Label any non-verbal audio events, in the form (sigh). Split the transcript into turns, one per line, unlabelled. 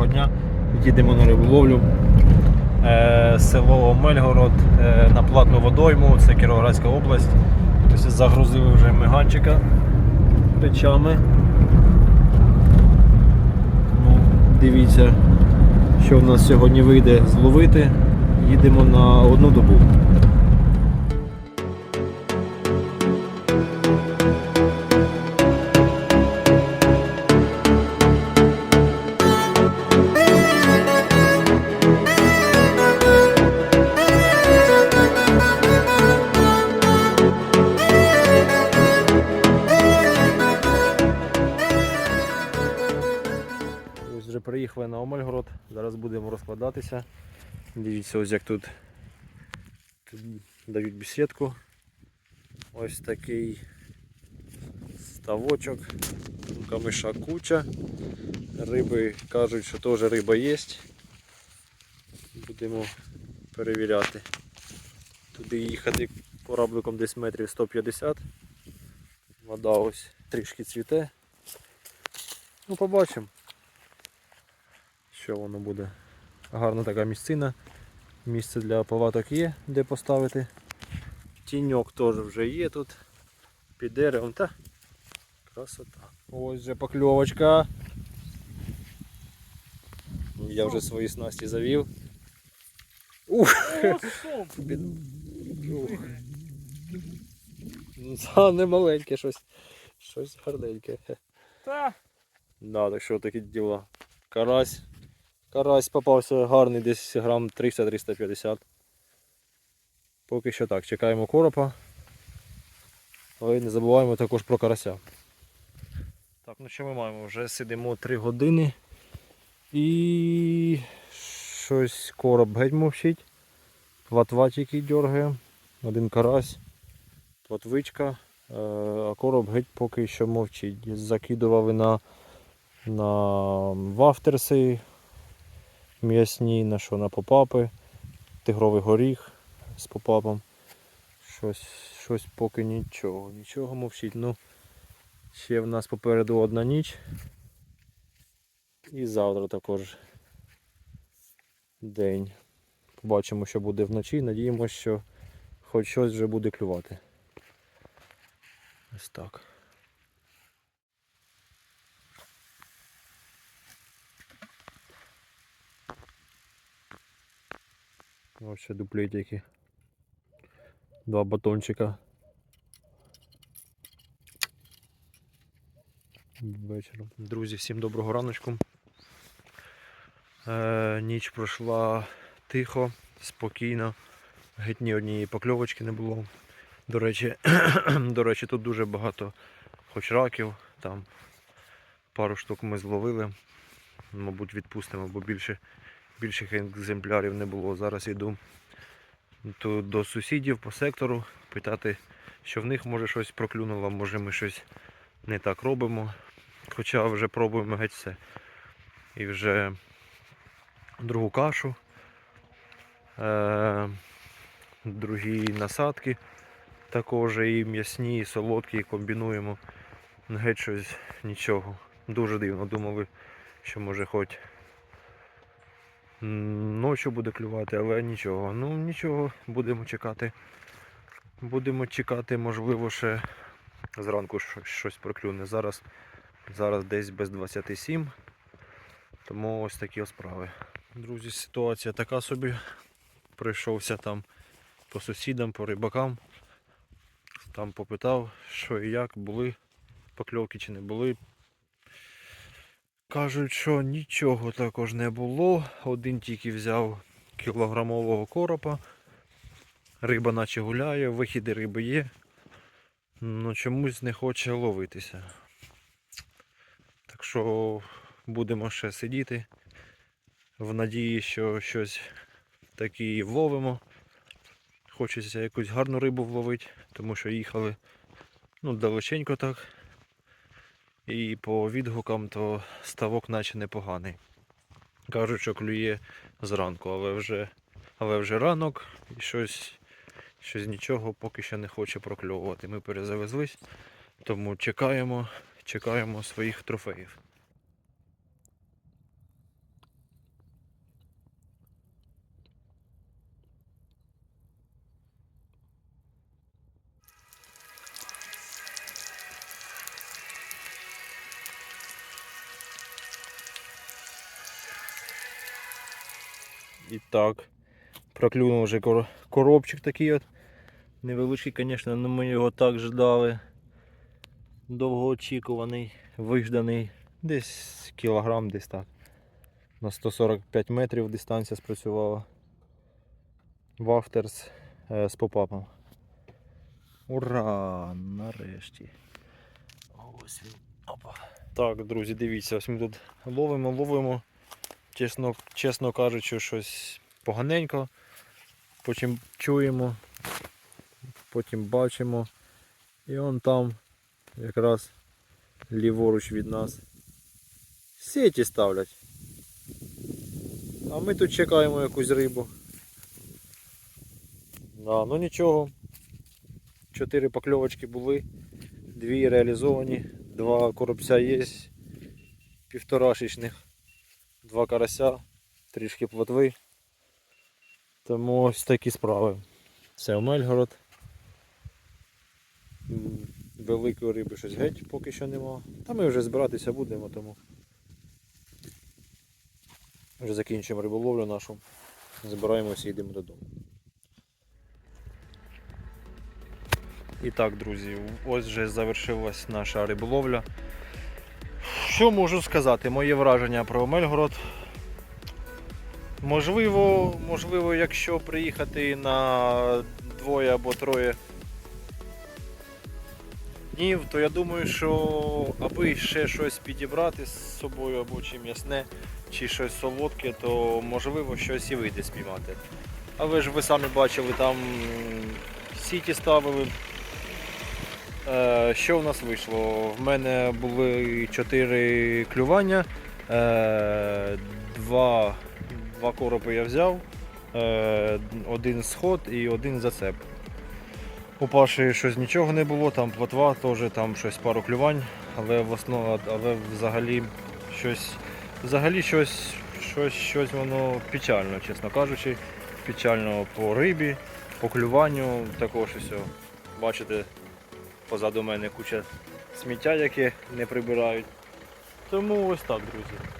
доброго дня. Їдемо на риболовлю. Е, село Мельгород е, на платну водойму, це Кіровоградська область. Ось загрузили вже меганчика речами. Ну, дивіться, що в нас сьогодні вийде зловити. Їдемо на одну добу. Вже приїхали на Омельгород, зараз будемо розкладатися. Дивіться, ось як тут, дають бесідку. Ось такий ставочок, камиша куча. Риби кажуть, що теж риба є. Будемо перевіряти. Туди їхати корабликом десь метрів 150. Вода ось трішки цвіте. Ну, побачимо що воно буде. Гарна така місцина. Місце для палаток є, де поставити. Тіньок теж вже є тут. Під деревом. Та красота. Ось вже покльовочка. Я вже свої снасті завів. Ух! Це не маленьке щось. Щось гарненьке.
Та,
Да, так що такі діла. Карась. Карась попався гарний, десь грам 300-350. Поки що так, чекаємо коропа. Але не забуваємо також про карася. Так, ну що ми маємо? Вже сидимо 3 години і щось короб геть мовчить. Платва тільки дергає, один карась, платвичка, е, а короб геть поки що мовчить. Закидували на на вафтерси м'ясні, на що на попапи, тигровий горіх з попапом. Щось, щось поки нічого, нічого мовчить. Ну, ще в нас попереду одна ніч. І завтра також день. Побачимо, що буде вночі. Надіємося, що хоч щось вже буде клювати. Ось так. Ось ще дуплетики. Два батончика. Вечором. Друзі, всім доброго раночку. Е, ніч пройшла тихо, спокійно. Геть ні однієї покльовочки не було. До речі, (clears throat) до речі, тут дуже багато хоч раків, там пару штук ми зловили. Мабуть, відпустимо, бо більше більших екземплярів не було. Зараз йду до сусідів по сектору, питати, що в них може щось проклюнуло, може ми щось не так робимо. Хоча вже пробуємо геть все. І вже другу кашу, е- другі насадки, також і м'ясні, і солодкі і комбінуємо. Геть щось нічого. Дуже дивно. Думали, що може хоч Ночі буде клювати, але нічого. Ну нічого, будемо чекати. Будемо чекати, можливо, ще зранку щось проклюне. Зараз, зараз десь без 27. Тому ось такі справи. Друзі, ситуація така собі. Прийшовся там по сусідам, по рибакам. Там попитав, що і як, були покльовки чи не були. Кажуть, що нічого також не було. Один тільки взяв кілограмового коропа. Риба наче гуляє, вихіди риби є. але чомусь не хоче ловитися. Так що будемо ще сидіти. В надії, що щось таке вловимо. Хочеться якусь гарну рибу вловити, тому що їхали ну, далеченько так. І по відгукам то ставок наче непоганий. Кажуть, що клює зранку, але вже, але вже ранок і щось, щось нічого поки що не хоче прокльовувати. Ми перезавезлись, тому чекаємо, чекаємо своїх трофеїв. І так. Проклюнув вже коробчик такий от. Невеличкий, звісно, але ми його так ждали. Довгоочікуваний, вижданий. Десь кілограм, десь так. На 145 метрів дистанція спрацювала. Вафтерс е, з попапом. Ура! Нарешті. Ось він. Опа. Так, друзі, дивіться, ось ми тут ловимо, ловимо. Чесно, чесно кажучи, щось поганенько. Потім чуємо, потім бачимо. І он там якраз ліворуч від нас. Сіті ставлять. А ми тут чекаємо якусь рибу. Да, ну нічого. Чотири покльовочки були, дві реалізовані, два коробця є, півторашечних, два карася, трішки плотви. Тому ось такі справи. Це Омельгород. Великої риби щось геть поки що нема. Та ми вже збиратися будемо, тому вже закінчимо риболовлю нашу. Збираємося і йдемо додому. І так, друзі, ось вже завершилась наша риболовля. Що можу сказати? Моє враження про Мельгород. Можливо, можливо, якщо приїхати на двоє або троє днів, то я думаю, що аби ще щось підібрати з собою, або чи м'ясне, чи щось солодке, то можливо щось і вийде спіймати. Але ж ви самі бачили, там сіті ставили. Е, Що в нас вийшло? В мене були 4 клювання, е, два, два коропи я взяв, е, один сход і один зацеп. У Паші щось нічого не було, там плотва, теж там щось пару клювань, але в основному, але взагалі щось, взагалі щось, щось, щось воно печально, чесно кажучи. Печально по рибі, по клюванню, також все. Бачите, позаду мене куча сміття, яке не прибирають. Тому ось так, друзі.